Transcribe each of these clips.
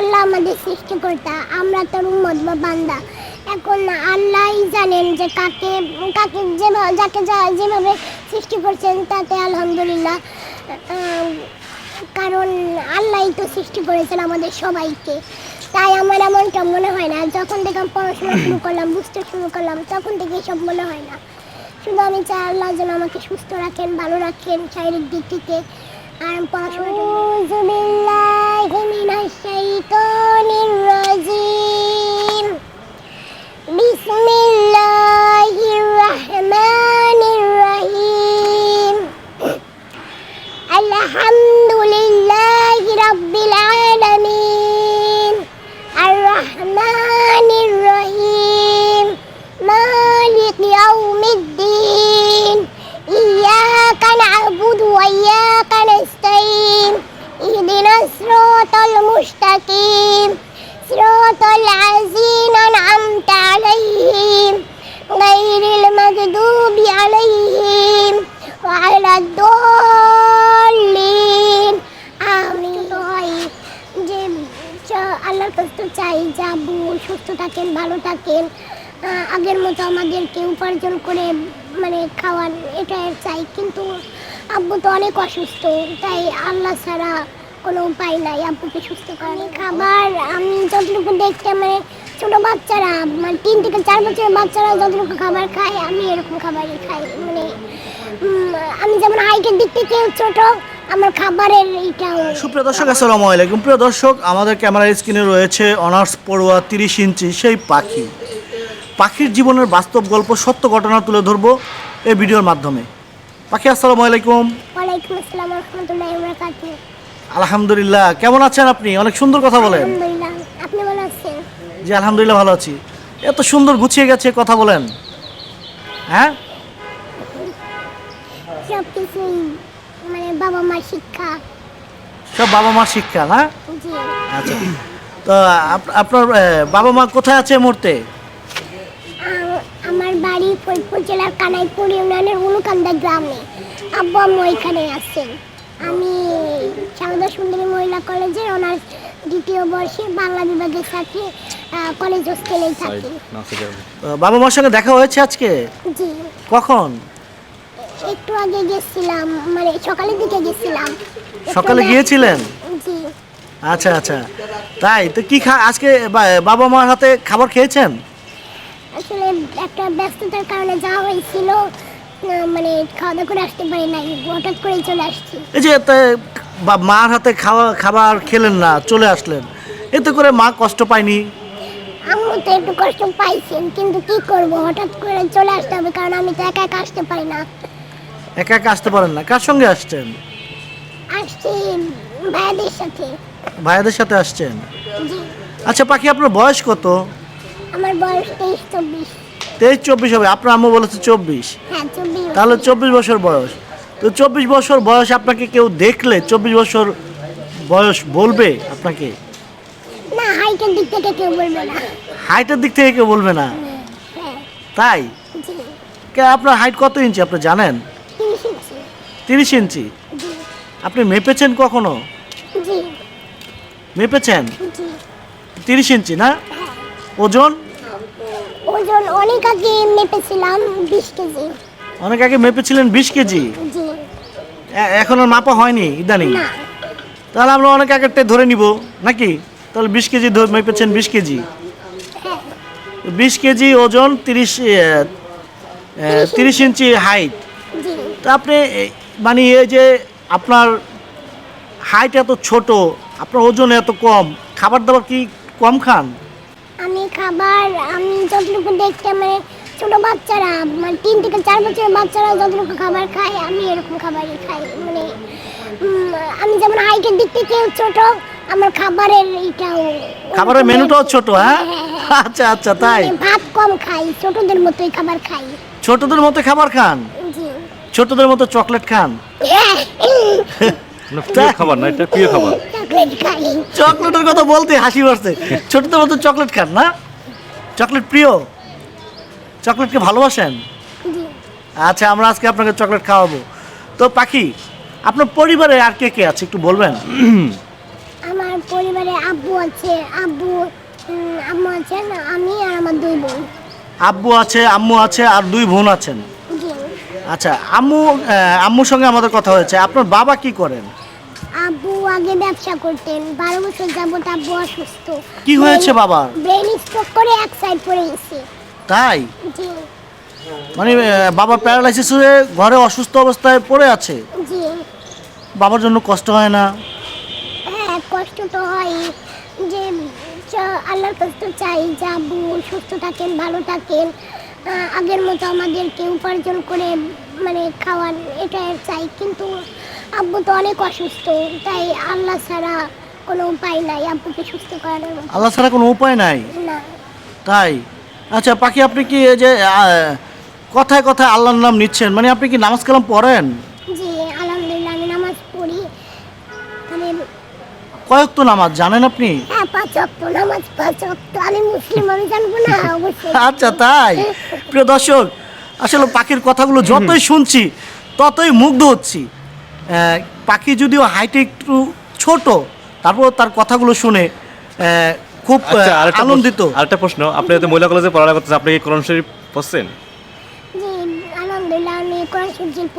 আল্লাহ আমাদের সৃষ্টিকর্তা, আমরা তোর উম্মত বা বান্দা। এখন আল্লাহই জানেন যে কাকে কাকে যেভাবে যাকে যা, যেভাবে সৃষ্টি করছেন তাতে আলহামদুলিল্লাহ কারণ আল্লাহই তো সৃষ্টি করেছেন আমাদের সবাইকে। তাই আমার এমনটা মনে হয় না, যখন থেকে আমি পড়াশোনা শুরু করলাম, বুঝতে শুরু করলাম, তখন থেকে এসব মনে হয় না। শুধু আমি চাই আল্লাহ যেন আমাকে সুস্থ রাখেন, ভালো রাখেন শারীরিক দিক থেকে। আর পড়াশোনা আব্বু তো অনেক অসুস্থ তাই আল্লাহ ছাড়া কোনো উপায় নাই। আব্বুকে সুস্থ করার খাবার আমি যতটুকু দেখতে মানে ছোট বাচ্চারা মানে তিন থেকে চার বছরের বাচ্চারা যতটুকু খাবার খায় আমি এরকম খাবারই খাই। মানে আমি যেমন হাইটের দিক থেকে ছোট আমার খাবারের এইটাও সুপ্রিয় দর্শক আসসালামু আলাইকুম। প্রিয় দর্শক আমাদের ক্যামেরার স্ক্রিনে রয়েছে অনার্স পড়ুয়া তিরিশ ইঞ্চি সেই পাখি। পাখির জীবনের বাস্তব গল্প সত্য ঘটনা তুলে ধরবো এই ভিডিওর মাধ্যমে। পাখি আসসালামু আলাইকুম। ওয়ালাইকুম আসসালাম রহমতুল্লাহ আলহামদুলিল্লাহ কেমন আছেন আপনি? অনেক সুন্দর কথা বলেন। আলহামদুলিল্লাহ আপনি ভালো আছেন? জি আলহামদুলিল্লাহ ভালো আছি। এত সুন্দর গুছিয়ে গেছে কথা বলেন। হ্যাঁ? সব কিছুই মানে বাবা মার শিক্ষা। সব বাবা মার শিক্ষা না? জি। আচ্ছা। তো আপ- আপনার বাবা মা কোথায় আছে মুহূর্তে? ফরিদপুর জেলার কানাইপুর ইউনিয়নের উলুকান্দা গ্রামে। আব্বু আম্মু এখানে আছেন। আমি সারদা সুন্দরী মহিলা কলেজের অনার্স দ্বিতীয় বর্ষে বাংলা বিভাগের ছাত্রী কলেজ হোস্টেলেই থাকি। বাবা মার সঙ্গে দেখা হয়েছে আজকে? জি। কখন? একটু আগে গেছিলাম মানে সকালের দিকে গেছিলাম। সকালে গিয়েছিলেন? জি। আচ্ছা আচ্ছা। তাই তো কি খা আজকে বাবা মার হাতে খাবার খেয়েছেন? আসলে একটা ব্যস্ততার কারণে যাওয়া হয়েছিল। মানে খাওয়া দাওয়া করে আসতে পারি নাই হঠাৎ করে চলে আসছি। এই যে বা- মার হাতে খাওয়া খাবার খেলেন না চলে আসলেন। এতে করে মা কষ্ট পায়নি? আম্মু তো একটু কষ্ট পাইছেন কিন্তু কি করব? হঠাৎ করে চলে আসতে হবে কারণ আমি তো একা একা আসতে পারি না। একা একা আসতে পারেন না কার সঙ্গে আসছেন? আসছি ভাইয়াদের সাথে। ভাইয়াদের সাথে আসছেন? আচ্ছা পাখি আপনার বয়স কত? আমার বয়স তেইশ চব্বিশ। তেইশ চব্বিশ হবে। আপনার আম্মু বলেছে চব্বিশ। হ্যাঁ তাহলে চব্বিশ বছর বয়স। তো চব্বিশ বছর বয়স আপনাকে কেউ দেখলে চব্বিশ বছর বয়স বলবে আপনাকে? না হাইটের দিক থেকে কেউ বলবে না। হাইটের দিক থেকে কেউ বলবে না? হ্যাঁ। তাই? কে আপনার হাইট কত ইঞ্চি আপনি জানেন? তিরিশ ইঞ্চি। আপনি মেপেছেন কখনো? মেপেছেন? তিরিশ ইঞ্চি না? হ্যাঁ। ওজন? ওজন অনেক আগে মেপেছিলাম বিশ কেজি। অনেক আগে মেপেছিলেন বিশ কেজি? জি। এখন আর মাপা হয়নি ইদানিং? না। তাহলে আমরা অনেক আগেরটাই ধরে নিব নাকি? তাহলে বিশ কেজি মেপেছেন বিশ কেজি। হ্যাঁ। বিশ কেজি ওজন তিরিশ তিরিশ ইঞ্চি। হাইট। তো আপনি মানে এই যে আপনার হাইট এত ছোট আপনার ওজন এত কম খাবার দাবার কি কম খান? খাবার আমি যতটুকু দেখতে মানে ছোট বাচ্চারা মানে তিন থেকে চার বছরের বাচ্চারা যতটুকু খাবার খায় আমি এরকম খাবারই খাই। মানে আমি যেমন হাইটের দিক থেকে ছোট আমার খাবারের এইটাও খাবারের মেনুটাও ছোট হ্যাঁ হ্যাঁ, হ্যাঁ। আচ্ছা আচ্ছা তাই? মানে ভাত কম খাই ছোটদের মতোই খাবার খাই। ছোটদের মতো খাবার খান? ছোটদের মতো চকলেট খান? খাবার না এটা প্রিয় খাবার। চকলেট খাই চকলেটের কথা বলতে হাসি পাচ্ছে ছোটদের মতো চকলেট খান না? চকলেট প্রিয়? চকলেটকে ভালোবাসেন? আচ্ছা আমরা আজকে আপনাকে চকলেট খাওয়াবো। তো পাখি আপনার পরিবারে আর কে কে আছে একটু বলবেন? আমার পরিবারে আব্বু আছে আব্বু আম্মু আছেন আমি আর আমার দুই বোন। আব্বু আছে আম্মু আছে আর দুই বোন আছেন। আচ্ছা আম্মু আম্মুর সঙ্গে আমাদের কথা হয়েছে। আপনার বাবা কি করেন? আব্বু আগে ব্যবসা করতেন বারো বছর যাবত আব্বু অসুস্থ। কি হয়েছে বাবার? ব্রেন স্ট্রোক করে এক সাইড পড়ে গেছে। তাই? জি। মানে বাবা প্যারালাইসিস হয়ে ঘরে অসুস্থ অবস্থায় পড়ে আছে? জি। বাবার জন্য কষ্ট হয় না? হ্যাঁ কষ্ট তো হয়। যে চ- আল্লাহর কাছে তো চাই যে আব্বু সুস্থ থাকেন ভালো থাকেন। আগের মতো আমাদেরকে উপার্জন করে মানে খাওয়ান এটা চাই। কিন্তু আব্বু তো অনেক অসুস্থ তাই আল্লাহ ছাড়া কোনো উপায় নাই আব্বুকে সুস্থ করানোর মতো। আল্লাহ ছাড়া কোনো উপায় নাই? না। তাই? আচ্ছা পাখি আপনি কি এই যে আহ, কথায় কথায় আল্লাহর নাম নিচ্ছেন মানে আপনি কি নামাজ কালাম পড়েন? জি আলহামদুলিল্লাহ আমি নামাজ পড়ি। মানে কয়েক তো নামাজ জানেন আপনি? হ্যাঁ পাঁচ অক্ট নামাজ পাঁচ অক্ট আমি মুসলিম আমি জানব না অবশ্যই। আচ্ছা তাই? প্রিয় দর্শক আসলে পাখির কথাগুলো যতই শুনছি ততই মুগ্ধ হচ্ছি। পাখি যদিও হাইটে একটু ছোট তারপর তার কথাগুলো শুনে খুব আচ্ছা আনন্দিত। আরেকটা প্রশ্ন আপনি হয়তো মহিলা কলেজে পড়ালেখা করতেছেন আপনি কি কোরআন শরীফ পড়ছেন? জি আলহামদুলিল্লাহ আমি কোরআন শরীফ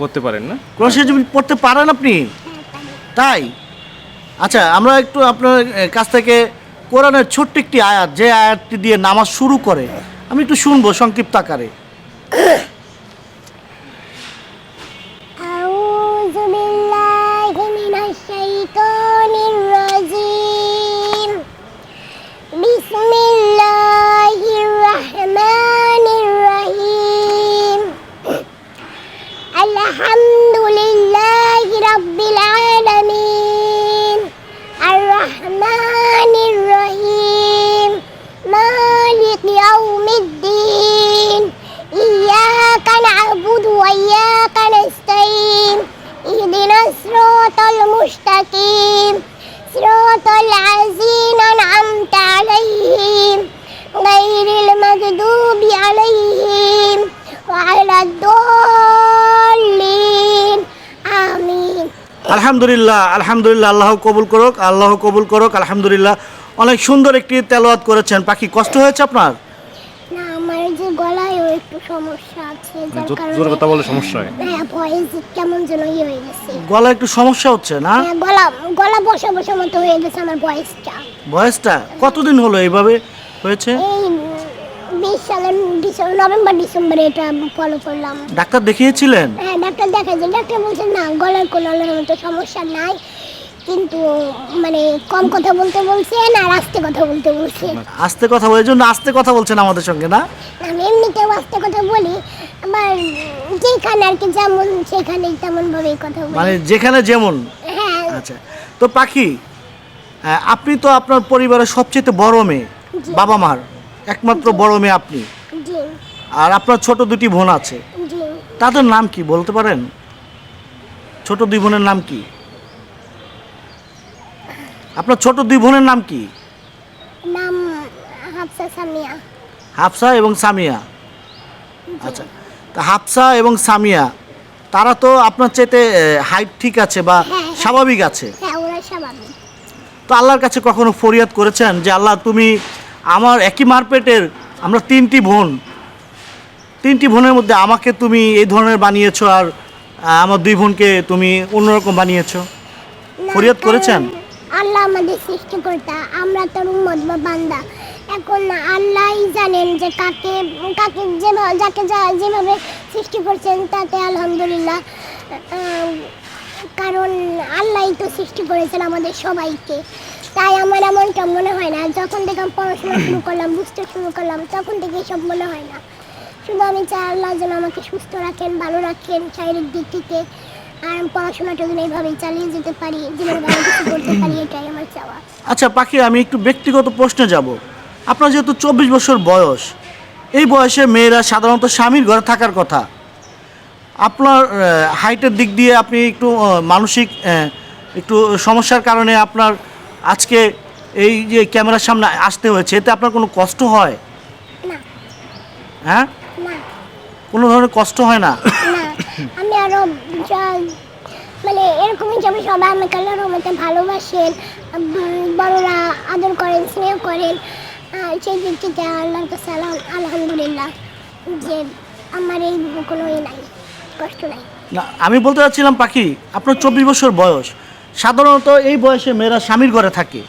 পড়তে পারেন না? কোরআন শরীফ পড়তে পারেন আপনি? হ্যাঁ তাই? আচ্ছা আমরা একটু আপনার কাছ থেকে কোরআনের ছোট্ট একটি আয়াত যে আয়াতটি দিয়ে নামাজ শুরু করে আমি একটু শুনব সংক্ষিপ্ত আকারে। المستقيم صراط الذين أنعمت عليهم غير المغضوب عليهم وعلى الضالين آمين আলহামদুলিল্লাহ আলহামদুলিল্লাহ আল্লাহ কবুল করুক আল্লাহ কবুল করুক আলহামদুলিল্লাহ অনেক সুন্দর একটি তেলাওয়াত করেছেন পাখি কষ্ট হয়েছে আপনার একটু সমস্যা আছে যার কারণে জোর কথা বলে সমস্যা হয়? হ্যাঁ ভয়েস কেমন যেন ইয়ে হয়ে গেছে। গলা একটু সমস্যা হচ্ছে না? হ্যাঁ গলা গলা বসা বসা মতো হয়ে গেছে আমার ভয়েসটা। বয়সটা কতদিন হলো এইভাবে হয়েছে? এই বিশ সালের ডিসেম্বর নভেম্বর ডিসেম্বরে এটা ফলো করলাম। ডাক্তার দেখিয়েছিলেন? হ্যাঁ ডাক্তার দেখাইছে। ডাক্তার বলছে না গলার কোনো মতো সমস্যা নাই। কিন্তু মানে কম কথা বলতে বলছেন আর আস্তে কথা বলতে বলছেন। আস্তে কথা বলে জন্য আস্তে কথা বলছেন আমাদের সঙ্গে না? আমি এমনিতেও আস্তে কথা বলি আবার যেখানে আর কি যেমন সেখানেই তেমন ভাবেই কথা বলি। মানে যেখানে যেমন। হ্যাঁ। আচ্ছা তো পাখি আপনি তো আপনার পরিবারের সবচেয়ে বড় মেয়ে বাবা মার একমাত্র বড় মেয়ে আপনি। আর আপনার ছোট দুটি বোন আছে। তাদের নাম কি বলতে পারেন? ছোট দুই বোনের নাম কি? আপনার ছোট দুই বোনের নাম কি? নাম হাফসা সামিয়া। হাফসা এবং সামিয়া। আচ্ছা তা হাফসা এবং সামিয়া তারা তো আপনার চাইতে হাইট ঠিক আছে বা হ্যাঁ। স্বাভাবিক আছে। হ্যাঁ ওরা স্বাভাবিক। তো আল্লাহর কাছে কখনো ফরিয়াদ করেছেন যে আল্লাহ তুমি আমার একই মারপেটের আমরা তিনটি বোন তিনটি বোনের মধ্যে আমাকে তুমি এই ধরনের বানিয়েছো আর আমার দুই বোনকে তুমি অন্যরকম বানিয়েছো? ফরিয়াদ করেছেন? আল্লাহ আমাদের সৃষ্টিকর্তা, আমরা তার উম্মত বা বান্দা। এখন আল্লাহই জানেন যে কাকে কাকে যেভাবে, যাকে যা, যেভাবে সৃষ্টি করছেন তাতে আলহামদুলিল্লাহ কারণ আল্লাহই তো সৃষ্টি করেছেন আমাদের সবাইকে। তাই আমার এমনটা মনে হয় না, যখন থেকে আমি পড়াশোনা শুরু করলাম, বুঝতে শুরু করলাম, তখন থেকে এসব মনে হয় না। শুধু আমি চাই আল্লাহ যেন আমাকে সুস্থ রাখেন, ভালো রাখেন, শারীরিক দিক থেকে। আর পড়াশোনাটা যেন এইভাবেই চালিয়ে যেতে পারি জীবনে ভালো কিছু করতে পারি এটাই আমার চাওয়া। আচ্ছা পাখি আমি একটু ব্যক্তিগত প্রশ্নে যাব। আপনার যেহেতু চব্বিশ বছর বয়স এই বয়সে মেয়েরা সাধারণত স্বামীর ঘরে থাকার কথা। আপনার হাইটের দিক দিয়ে আপনি একটু মানসিক একটু সমস্যার কারণে আপনার আজকে এই যে ক্যামেরার সামনে আসতে হয়েছে এতে আপনার কোনো কষ্ট হয়? হ্যাঁ? কোনো ধরনের কষ্ট হয় না? না। আমি আরও যা মানে এরকমই হিসাবে সবাই আমাকে আল্লাহর রহমতে ভালোবাসেন, বড়রা আদর করেন, স্নেহ করেন। সেই দিক থেকে আল্লাহর আলহাম- আলহামদুলিল্লাহ যে আমার এই কোনো ই নাই, কষ্ট নাই। না, আমি বলতে চাচ্ছিলাম, পাখি, আপনার চব্বিশ বছর বয়স। সাধারণত এই বয়সে মেয়েরা স্বামীর ঘরে থাকে।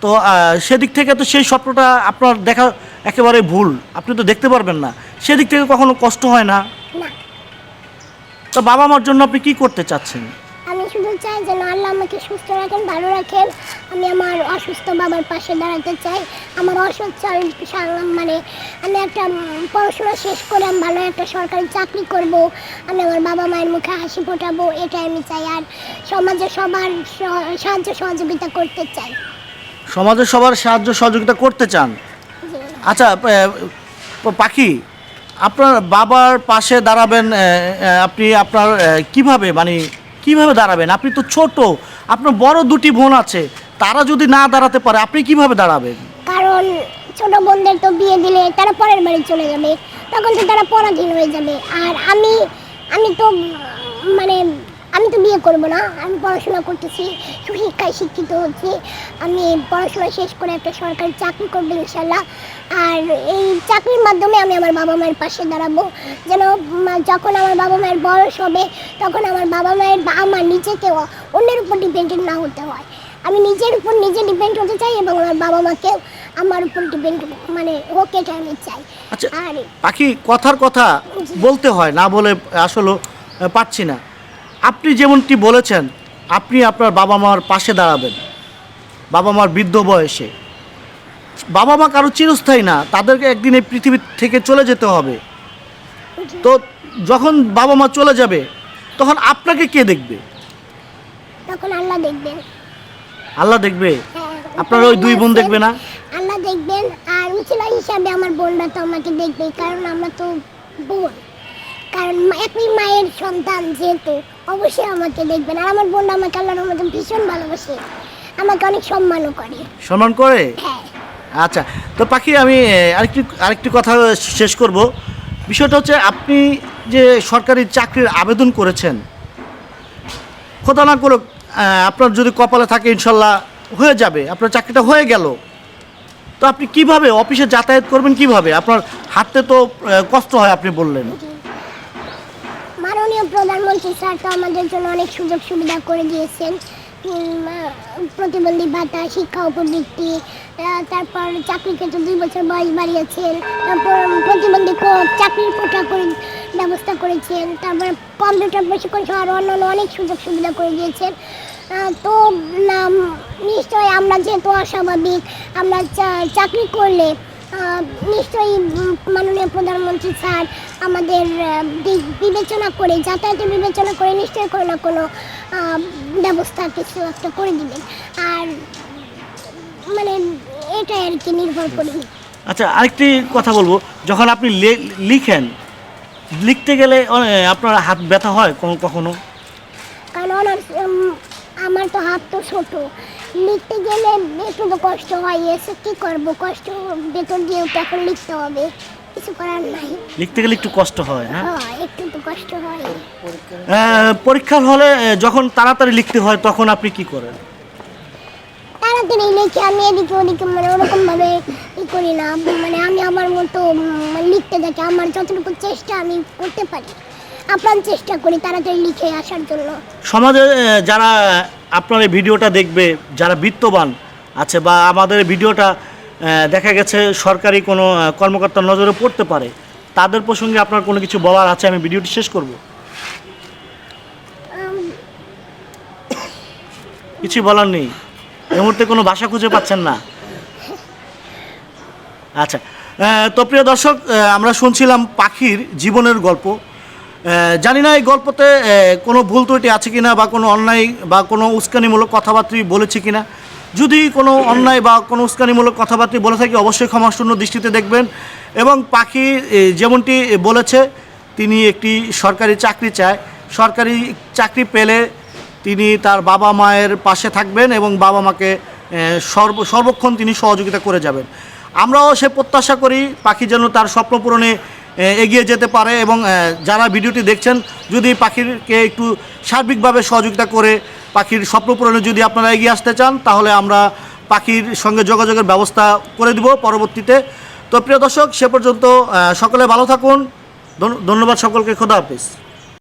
তো সেদিক থেকে তো সেই স্বপ্নটা আপনার দেখা একেবারে ভুল। আপনি তো দেখতে পারবেন না। সেদিক থেকে কখনো কষ্ট হয় না? তো বাবা মার জন্য আপনি কি করতে চাচ্ছেন? আমি শুধু চাই যেন আল্লাহ আমাকে সুস্থ রাখেন ভালো রাখেন। আমি আমার অসুস্থ বাবার পাশে দাঁড়াতে চাই। আমার সাং- মানে আমি একটা পড়াশোনা শেষ করে আমি ভালো একটা সরকারি চাকরি করব। আমি আমার বাবা মায়ের মুখে হাসি ফোটাবো এটাই আমি চাই। আর সমাজে সবার সহ- সাহায্য সহযোগিতা করতে চাই। সমাজের সবার সাহায্য সহযোগিতা করতে চান। আচ্ছা পাখি আপনার বাবার পাশে দাঁড়াবেন আপনি আপনার কীভাবে মানে কীভাবে দাঁড়াবেন? আপনি তো ছোট, আপনার বড় দুটি বোন আছে, তারা যদি না দাঁড়াতে পারে, আপনি কীভাবে দাঁড়াবেন? কারণ ছোট বোনদের তো বিয়ে দিলে তারা পরের বাড়ি চলে যাবে, তখন তো তারা পরাধীন হয়ে যাবে। আর আমি আমি তো মানে আমি তো বিয়ে করব না আমি পড়াশোনা করতেছি সুশিক্ষায় শিক্ষিত হচ্ছি। আমি পড়াশোনা শেষ করে একটা সরকারি চাকরি করব ইনশাল্লাহ। আর এই চাকরির মাধ্যমে আমি আমার বাবা মায়ের পাশে দাঁড়াবো। যেন যখন আমার বাবা মায়ের বয়স হবে তখন আমার বাবা মায়ের বা আমার নিজেকেও অন্যের উপর ডিপেন্ডেন্ট না হতে হয়। আমি নিজের উপর নিজে ডিপেন্ড হতে চাই এবং আমার বাবা মাকেও আমার উপর ডিপেন্ড মানে এটা আমি চাই। আচ্ছা আর পাখি কথার কথা বলতে হয় না বলে আসলে পাচ্ছি না। আপনি যেমনটি বলেছেন আপনি আপনার বাবা মার পাশে দাঁড়াবেন। বাবা মার বৃদ্ধ বয়সে। বাবা মা কারও চিরস্থায়ী না তাদেরকে একদিন এই পৃথিবী থেকে চলে যেতে হবে। তো যখন বাবা মা চলে যাবে তখন আপনাকে কে দেখবে? তখন আল্লাহ দেখবেন। আল্লাহ দেখবে? হ্যাঁ, আপনার ওই দুই বোন দেখবে না? আল্লাহ দেখবেন আর উচিলা হিসাবে আমার বোনরা তো আমাকে দেখবে কারণ আমরা তো বোন। কারণ একই মায়ের সন্তান যেহেতু। অবশ্যই আমাকে দেখবেন। আর আমার বোনরা আমাকে আল্লাহর রহমতে ভীষণ ভালোবাসে। আমাকে অনেক সম্মানও করে। সম্মান করে? হ্যাঁ। আচ্ছা তো পাখি আমি আরেকটি আরেকটি কথা শেষ করব। বিষয়টা হচ্ছে আপনি যে সরকারি চাকরির আবেদন করেছেন খোদা না করুক আপনার যদি কপালে থাকে ইনশাল্লাহ হয়ে যাবে আপনার চাকরিটা হয়ে গেল। তো আপনি কীভাবে অফিসে যাতায়াত করবেন কীভাবে? আপনার হাঁটতে তো কষ্ট হয় আপনি বললেন। প্রধানমন্ত্রী স্যার তো আমাদের জন্য অনেক সুযোগ সুবিধা করে দিয়েছেন। প্রতিবন্ধী ভাতা, শিক্ষা উপবৃত্তি তারপর চাকরিকে তো দুই বছর বয়স বাড়িয়েছেন, তারপর প্রতিবন্ধী চাকরির কোটা করে ব্যবস্থা করেছেন, তারপর কম্পিউটার প্রশিক্ষণ সহ আরও অন্যান্য অনেক সুযোগ সুবিধা করে দিয়েছেন। তো নিশ্চয়ই আমরা যেহেতু অস্বাভাবিক, আমরা চাকরি করলে নিশ্চয়ই মাননীয় প্রধানমন্ত্রী স্যার আমাদের দিক বিবেচনা করে যাতায়াতের বিবেচনা করে নিশ্চয়ই কোনো না কোনো ব্যবস্থা কিছু একটা করে দিবেন। আর মানে এটাই আর কি নির্ভর করি। আচ্ছা আরেকটি কথা বলব। যখন আপনি লিখেন লিখতে গেলে আপনার হাত ব্যথা হয় কখনো কারণ আমার তো হাত তো ছোট। লিখতে গেলে একটু তো কষ্ট হয় এসে কী করব? কষ্ট বেতন দিয়েও তো এখন লিখতে হবে। কিছু করার নাই। লিখতে গেলে একটু কষ্ট হয় হ্যাঁ? হ্যাঁ একটু তো কষ্ট হয়। আহ, পরীক্ষার হলে যখন তাড়াতাড়ি লিখতে হয় তখন আপনি কি করেন? তাড়াতাড়ি লিখে আমি এদিকে ওদিকে মানে ওরকম ভাবে ই করি না। মানে আমি আমার মতো উম, লিখতে থাকি আমার যতটুকু চেষ্টা আমি করতে পারি আপ্রাণ চেষ্টা করি তাড়াতাড়ি লিখে আসার জন্য। সমাজে যারা আপনার এই ভিডিওটা দেখবে যারা বিত্তবান আছে বা আমাদের ভিডিওটা দেখা গেছে সরকারি কোনো কর্মকর্তার নজরে পড়তে পারে, তাদের প্রসঙ্গে আপনার কোনো কিছু বলার আছে? আমি ভিডিওটি শেষ করব। কিছু বলার নেই। এই মুহূর্তে কোনো ভাষা খুঁজে পাচ্ছেন না। আচ্ছা তো প্রিয় দর্শক আমরা শুনছিলাম পাখির জীবনের গল্প। জানি না এই গল্পতে কোনো ভুল ত্রুটি আছে কিনা বা কোনো অন্যায় বা কোনো উস্কানিমূলক কথাবার্তা বলেছে কিনা। যদি কোনো অন্যায় বা কোনো উস্কানিমূলক কথাবার্তা বলে থাকি, অবশ্যই ক্ষমাশূন্য দৃষ্টিতে দেখবেন। এবং পাখি যেমনটি বলেছে, তিনি একটি সরকারি চাকরি চায়। সরকারি চাকরি পেলে তিনি তার বাবা মায়ের পাশে থাকবেন এবং বাবা মাকে সর্ব, সর্বক্ষণ তিনি সহযোগিতা করে যাবেন। আমরাও সে প্রত্যাশা করি, পাখি যেন তার স্বপ্ন পূরণে এগিয়ে যেতে পারে এবং যারা ভিডিওটি দেখছেন, যদি পাখিরকে একটু সার্বিকভাবে সহযোগিতা করে পাখির স্বপ্ন পূরণে যদি আপনারা এগিয়ে আসতে চান, তাহলে আমরা পাখির সঙ্গে যোগাযোগের ব্যবস্থা করে দিব পরবর্তীতে। তো প্রিয় দর্শক, সে পর্যন্ত সকলে ভালো থাকুন। ধন্যবাদ সকলকে। খোদা হাফিজ।